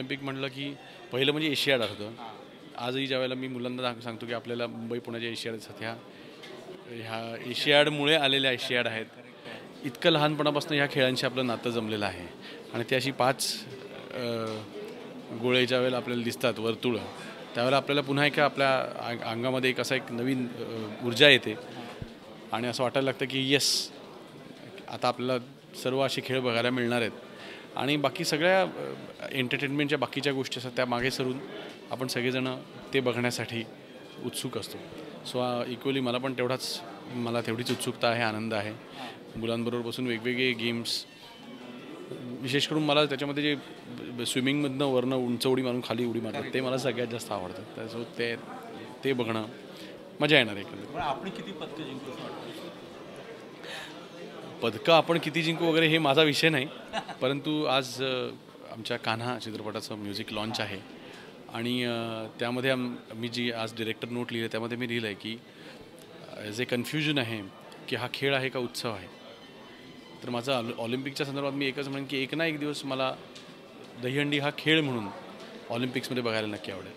Olympic म्हटलं की पहिलं म्हणजे एशियाड होतं. आजही ज्या वेळेला मी मुलांना सांगतो की आपल्याला मुंबई पुण्याच्या एशियाड ह्या ह्या एशियाडमुळे आलेल्या एशियाड आहेत. इतकं लहानपणापासून ह्या खेळांशी आपलं नातं जमलेलं आहे. आणि ते अशी पाच गोळे ज्या वेळेला आपल्याला दिसतात वर्तुळं त्यावेळेला आपल्याला पुन्हा एका आपल्या अंग- अंगामध्ये एक असा एक नवीन ऊर्जा येते. आणि असं वाटायला लागतं की येस आता आपल्याला सर्व असे खेळ बघायला मिळणार आहेत. आणि बाकी सगळ्या एंटरटेनमेंटच्या बाकीच्या गोष्टी असतात त्या मागे सरून आपण सगळेजणं ते बघण्यासाठी उत्सुक असतो. सो इक्वली मला पण तेवढाच मला तेवढीच उत्सुकता आहे आनंद आहे. मुलांबरोबर बसून वेगवेगळे गेम्स विशेष करून मला त्याच्यामध्ये जे स्विमिंगमधनं वरनं उंच उडी मारून खाली उडी मारतात ते मला सगळ्यात जास्त आवडतं त्यासोबत ते ते बघणं मजा येणार आहे आपण किती पदकं जिंकू पदकं आपण किती जिंकू वगैरे हे माझा विषय नाही. परंतु आज आमच्या कान्हा चित्रपटाचं म्युझिक लॉन्च आहे. आणि त्यामध्ये आम मी जी आज डिरेक्टर नोट लिहिली त्यामध्ये मी लिहिलं आहे की जे कन्फ्युजन आहे की हा खेळ आहे का उत्सव आहे. तर माझा ऑलिम्पिकच्या संदर्भात मी एकच म्हणेन की एक ना एक दिवस मला दहीहंडी हा खेळ म्हणून ऑलिम्पिक्समध्ये बघायला नक्की आवडेल.